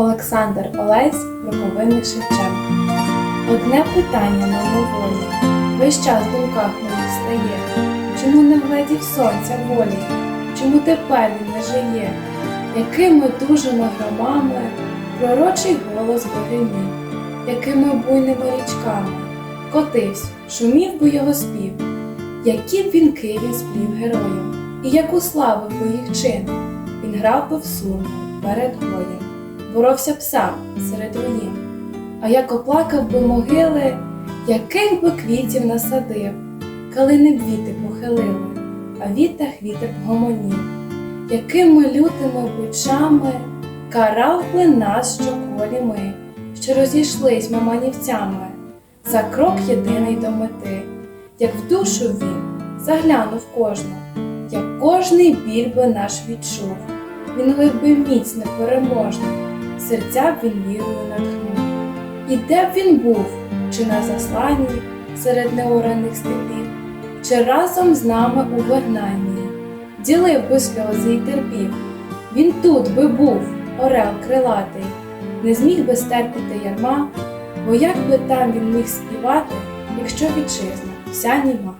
Олександр Олесь, Роковинний Шевченко. Одне питання мимоволі, весь час в думках моїх стає. Чому не вгледів сонця волі? Чому тепер він не жиє? Якими дужими громами пророчий голос богині, якими буйними річками котився, шумів би його спів, які б він сплів героям, і яку славив би їх чин. Він грав би в сурму перед боєм, боровся б сам серед руїн, а як оплакав би могили, яких би квітів насадив, калини б віти похилили, а вітах вітер гомонів, якими лютими бичами карав би нас, що колі ми, що розійшлись ми манівцями, за крок єдиний до мети, як в душу він заглянув кожну, як кожний біль би наш відчув, він лив би міць непереможний, серця б він вірою натхнув. І де б він був, чи на засланні серед неораних степів, чи разом з нами у вигнанні, ділив би сльози й терпів. Він тут би був, орел крилатий, не зміг би стерпіти ярма, бо як би там він міг співати, якщо вітчизна вся німа.